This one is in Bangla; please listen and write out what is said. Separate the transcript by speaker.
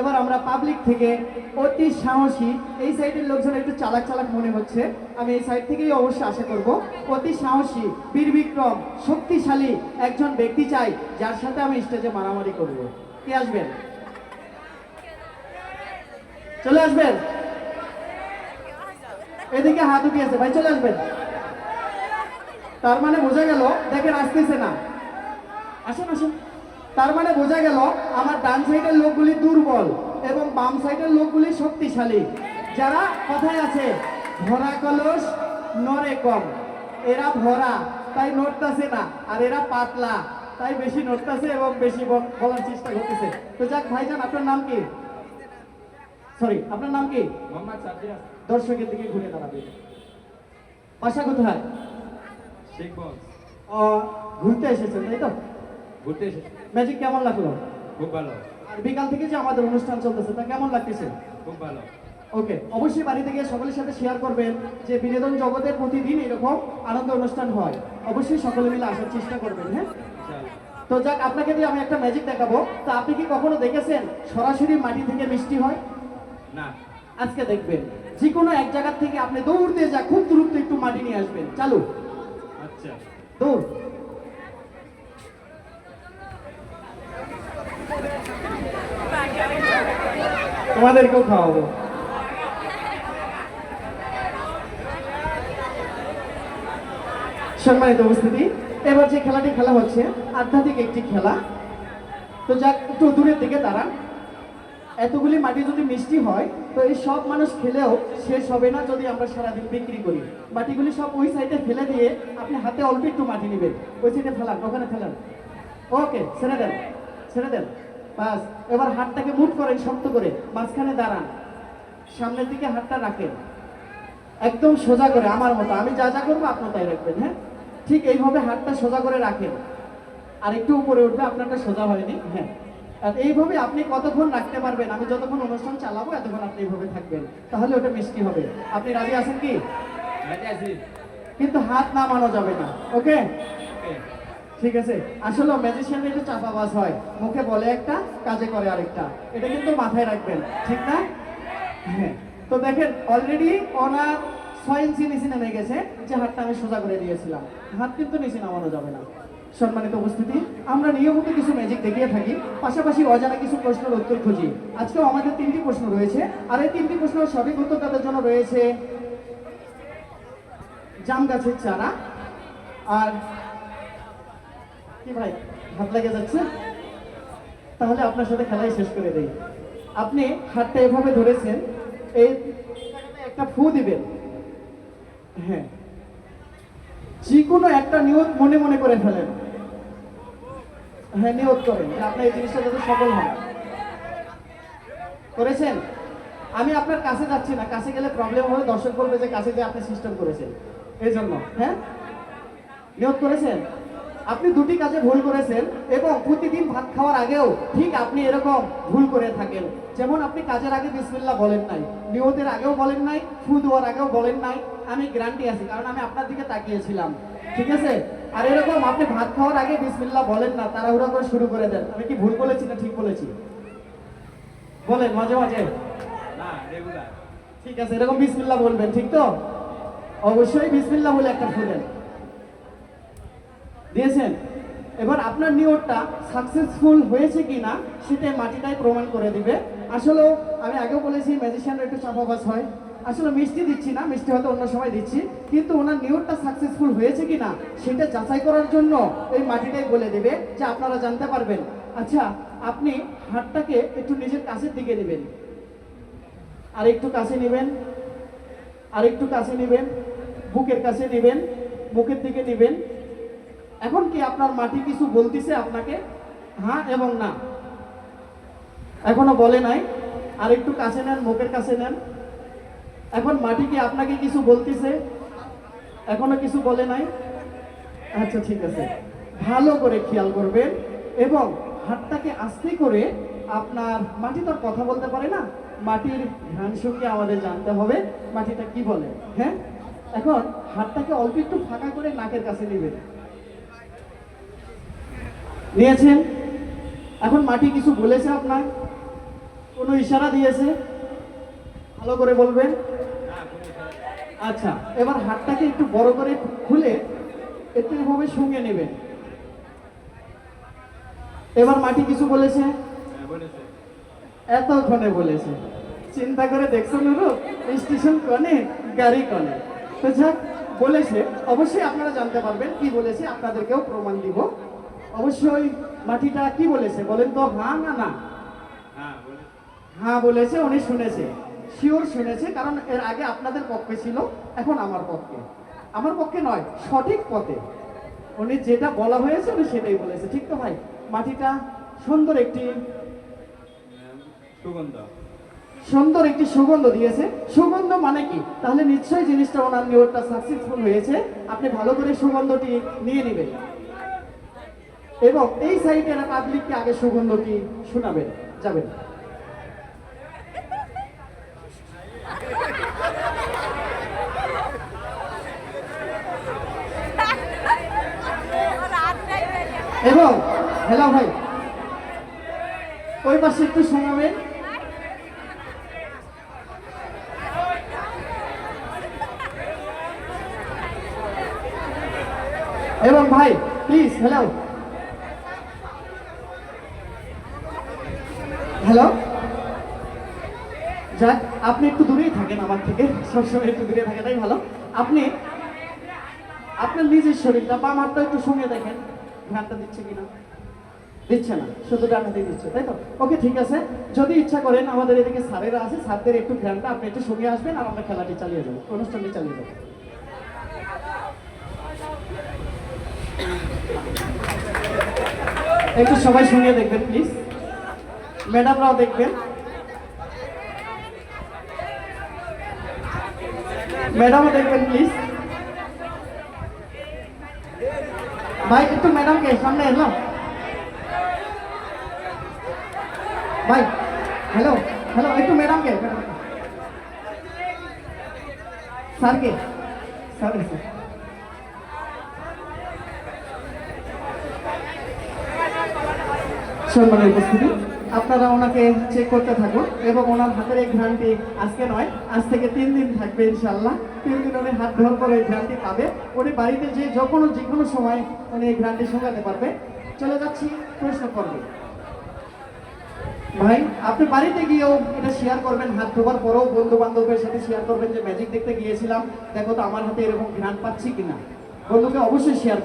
Speaker 1: এবার আমরা পাবলিক থেকে অতি সাহসী, এই সাইডের লোকজন একটু চালাক চালাক মনে হচ্ছে। আমি এই সাইড থেকেই অবশ্যই আশা করব, অতি সাহসী, বীর বিক্রম, শক্তিশালী একজন ব্যক্তি চাই, যার সাথে আমি স্টেজে মারামারি করব। কে আসবেন? চলে আসবেন? এদিকে হাত উঠিয়েছে, ভাই চলে আসবেন? তার মানে বোঝা গেল, দেখেন আসতেছে না। আসেন আসেন। তার মানে বোঝা গেল আমার ডান সাইডের লোকগুলি দুর্বল এবং বাম সাইডের লোকগুলি শক্তিশালী। যারা কথায় আছে ভরা কলস নরে কম। এরা ভরা তাই নড়তাছে না। আর এরা পাতলা তাই বেশি নড়তাছে এবং বেশি বল- বলার চেষ্টা করতেছে। তো যাক ভাইজান আপনার নাম কি? সরি আপনার নাম কি? দর্শকের দিকে ঘুরে দাঁড়াবে। বাসা কোথায়? ঘুরতে এসেছেন তাই তো?
Speaker 2: ঘুরতে
Speaker 1: ম্যাজিক কেমন লাগল?
Speaker 2: খুব ভালো।
Speaker 1: আর বিকাল থেকে যে আমাদের অনুষ্ঠান চলতেছে তা কেমন লাগতেছে?
Speaker 2: খুব ভালো।
Speaker 1: ওকে অবশ্যই বাড়িতে গিয়ে সকলের সাথে শেয়ার করবেন যে বিনোদন জগতে প্রতিদিন এরকম আনন্দ অনুষ্ঠান হয়। অবশ্যই সকলে মিলে আসার চেষ্টা করবেন হ্যাঁ? তো যাক আপনাকে দিয়ে আমি একটা ম্যাজিক দেখাবো। তো আপনি কি কখনো দেখেছেন সরাসরি মাটি থেকে মিষ্টি হয়?
Speaker 2: না।
Speaker 1: আজকে দেখবেন। যে কোনো এক জায়গা থেকে আপনি দৌড়তে যা খুব দ্রুত একটু মাটি নিয়ে আসবেন। চালু।
Speaker 2: আচ্ছা।
Speaker 1: দৌড়। তোমাদেরকেও খাওয়াবো। সম্মানিত উপস্থিতি, এবার যে খেলাটি খেলা হচ্ছে, আধ্যাত্মিক একটি খেলা। তো যাক, একটু দূরের দিকে দাঁড়ান। এতগুলি মাটি যদি মিষ্টি হয়, তো এই সব মানুষ খেলেও শেষ হবে না যদি আমরা সারাদিন বিক্রি করি। মাটিগুলি সব ওই সাইডে ফেলে দিয়ে আপনি হাতে অল্প একটু মাটি নেবেন। ওই সাইডে ফেলান, ওখানে ফেলান। ওকে, ছেড়ে দেন ছেড়ে দেন। বাস এবার হাতটাকে মুট করেন শক্ত করে মাঝখানে দাঁড়ান। সামনের দিকে হাতটা রাখেন। একদম সোজা করে আমার মতো। আমি যা যা করব আপনার তাই রাখবেন হ্যাঁ? ঠিক এইভাবে হাতটা সোজা করে রাখেন। আর একটু উপরে উঠবে আপনারটা সোজা হয়নি হ্যাঁ? আর এইভাবে আপনি কতক্ষণ রাখতে পারবেন? আমি যতক্ষণ অনুষ্ঠান চালাবো এতক্ষণ আপনি এইভাবে থাকবেন। তাহলে ওটা মিষ্টি হবে। আপনি রাজি আছেন কি? কিন্তু হাত না নামানো যাবে না ওকে? ঠিক আছে? আসলে ম্যাজিশিয়ানের একটু চাপাবাজ হয়। মুখে বলে একটা, কাজে করে আরেকটা। এটা কিন্তু মাথায় রাখবেন, ঠিক না? হ্যাঁ। তো দেখেন অলরেডি ওনার ছয় ইঞ্চি নিচে নেমে গেছে, যে হাতটা আমি সোজা করে দিয়েছিলাম। হাত কিন্তু নিচে নামানো যাবে না। সম্মানিত উপস্থিতি, আমরা নিয়মিত কিছু ম্যাজিক দেখিয়ে থাকি, পাশাপাশি অজানা কিছু প্রশ্নের উত্তর খুঁজি। আজকেও আমাদের তিনটি প্রশ্ন রয়েছে, আর এই তিনটি প্রশ্নের সঠিক উত্তর তাদের জন্য রয়েছে জাম গাছের চারা আর কি ভাই হাত লেগে যাচ্ছে? তাহলে আপনার সাথে খেলাই শেষ করে দেই। আপনি হাতটা এভাবে ধরেছেন, এই একটা ফু দিবেন। হ্যাঁ। যে কোনো একটা নিয়ত মনে মনে করে ফেলেন। হ্যাঁ নিয়ত করেন আপনার এই জিনিসটা যাতে সফল হয়। করেছেন? আমি আপনার কাছে যাচ্ছি না। কাছে গেলে প্রবলেম হবে, দর্শক বলবে যে কাছে যে আপনি সিস্টেম করেছেন। এই জন্য হ্যাঁ? নিয়োগ করেছেন? আপনি দুটি কাজে ভুল করেছেন এবং প্রতিদিন ভাত খাওয়ার আগেও ঠিক আপনি এরকম ভুল করে থাকেন। যেমন আপনি কাজের আগে বিসমিল্লা বলেন নাই নিয়তের আগেও বলেন নাই ফু দেওয়ার আগেও বলেন নাই আমি গ্যারান্টি আছি কারণ আমি আপনার দিকে তাকিয়েছিলাম। ঠিক আছে? আর এরকম আপনি ভাত খাওয়ার আগে বিসমিল্লা বলেন না তাড়াহুড়া করে শুরু করে দেন। আমি কি ভুল বলেছি না ঠিক বলেছি? বলেন মাঝে মাঝে।
Speaker 2: না রেগুলার
Speaker 1: ঠিক আছে এরকম বিসমিল্লা বলবেন ঠিক তো? অবশ্যই বিসমিল্লা বলে একটা ফুলেন দিয়েছেন। এবার আপনার নিয়তটা সাকসেসফুল হয়েছে কি না সেটা মাটিটাই প্রমাণ করে দিবে। আসলেও আমি আগেও বলেছি ম্যাজিশিয়ানরা একটু চাপাবাজ হয়। আসলে মিষ্টি দিচ্ছি না, মিষ্টি হয়তো অন্য সময় দিচ্ছি। কিন্তু ওনার নিয়তটা সাকসেসফুল হয়েছে কি না সেটা যাচাই করার জন্য এই মাটিটাই বলে দেবে যে আপনারা জানতে পারবেন। আচ্ছা আপনি হাতটাকে একটু নিজের কাছের দিকে নেবেন। আর একটু কাছে নেবেন। আর একটু কাছে নেবেন। বুকের কাছে নেবেন। মুখের দিকে নেবেন। এখন কি আপনার মাটি কিছু বলতিছে আপনাকে? হ্যাঁ এবং না? এখনও বলে নাই। আর একটু কাছে নেন, মুখের কাছে নেন। এখন মাটি কি আপনাকে কিছু বলতিছে? এখনও কিছু বলে নাই? আচ্ছা ঠিক আছে। ভালো করে খেয়াল করবেন এবং হাতটাকে আস্তে করে আপনার মাটি তো কথা বলতে পারে না। মাটির ধ্যান সঙ্গে আমাদের জানতে হবে মাটিটা কি বলে। হ্যাঁ? এখন হাতটাকে অল্প একটু ফাঁকা করে নাকের কাছে নেবেন। নিয়েছেন। এখন মাটি কিছু বলেছে আপনার? কোনো ইশারা দিয়েছে? ভালো করে বলবেন। আচ্ছা এবার হাতটাকে একটু বড় করে খুলে একটু এভাবে সঙ্গে নেবেন। এবার মাটি কিছু বলেছে?
Speaker 2: বলেছে
Speaker 1: এতক্ষণে বলেছে। চিন্তা করে দেখছ নুরু স্টেশন কনে, গাড়ি কনে। তো যাক, বলেছে। অবশ্যই আপনারা জানতে পারবেন কি বলেছে। আপনাদেরকেও প্রমাণ দিব। অবশ্যই মাটিটা কি বলেছে? বলেন তো হ্যাঁ না না?
Speaker 2: হ্যাঁ বলেছে
Speaker 1: উনি শুনেছে। শিওর শুনেছে কারণ এর আগে আপনাদের পক্ষে ছিল এখন আমার পক্ষে। আমার পক্ষে নয় সঠিক পথে। উনি যেটা বলা হয়েছে উনি সেটাই বলেছে ঠিক তো ভাই? মাটিটা সুন্দর একটি
Speaker 2: সুগন্ধ।
Speaker 1: সুন্দর একটি সুগন্ধ দিয়েছে। সুগন্ধ মানে কি? তাহলে নিশ্চয়ই জিনিসটা ওনার নিয়োগটা সাকসেসফুল হয়েছে। আপনি ভালো করে সুগন্ধটি নিয়ে নেবেন। এবং এই সাইডের পাবলিককে আগে সুগন্ধটি শোনাবেন যাবেন এবং হ্যালো ভাই, ওই পাশে একটু শোনাবেন এবং ভাই প্লিজ হ্যালো হ্যালো যাক, আপনি একটু দূরেই থাকেন আমার থেকে। সবসময় একটু দূরে থাকাটাই ভালো? আপনি, আপনার নিজের শরীরটা, বাম হাতটা একটু সঙ্গে দেখেন। ধ্যানটা দিচ্ছে কিনা? দিচ্ছে না, শুধু ডান হাতেই দিচ্ছে, তাই তো? ওকে ঠিক আছে। যদি ইচ্ছা করেন, আমাদের এদিকে স্যারেরা আছে, স্যারদের একটু ধ্যানটা, আপনি একটু সঙ্গে আসবেন আর আমরা খেলাটি চালিয়ে যাব, অনুষ্ঠানটি চালিয়ে যাব। একটু সবাই শুনিয়ে দেখবেন প্লিজ ম্যাডামরাও দেখবেন ম্যাডামও দেখবেন প্লিজ ভাই একটু ম্যাডামকে সামনে এলো ভাই হ্যালো হ্যালো একটু ম্যাডামকে ম্যাডামকে। স্যারকে স্যার স্যার সম্মানের উপস্থিতি আপনারা ওনাকে চেক করতে থাকুন এবং ওনার হাতের এই ঘ্রাণটি আজকে নয়, আজ থেকে তিন দিন থাকবে ইনশাল্লাহ তিন দিন উনি হাত ধর করে এই ঘ্রাণটি পাবে। উনি বাড়িতে যে যে কোনো যে কোনো সময় উনি এই ঘ্রাণটি শোকাতে পারবে। চলে যাচ্ছি প্রশ্ন করবে ভাই, আপনি বাড়িতে গিয়েও এটা শেয়ার করবেন, হাত ধোবার পরেও বন্ধু বান্ধবের সাথে শেয়ার করবেন যে ম্যাজিক দেখতে গিয়েছিলাম। দেখো তো আমার হাতে এরকম ঘ্রাণ পাচ্ছি কিনা। বন্ধুকে অবশ্যই শেয়ার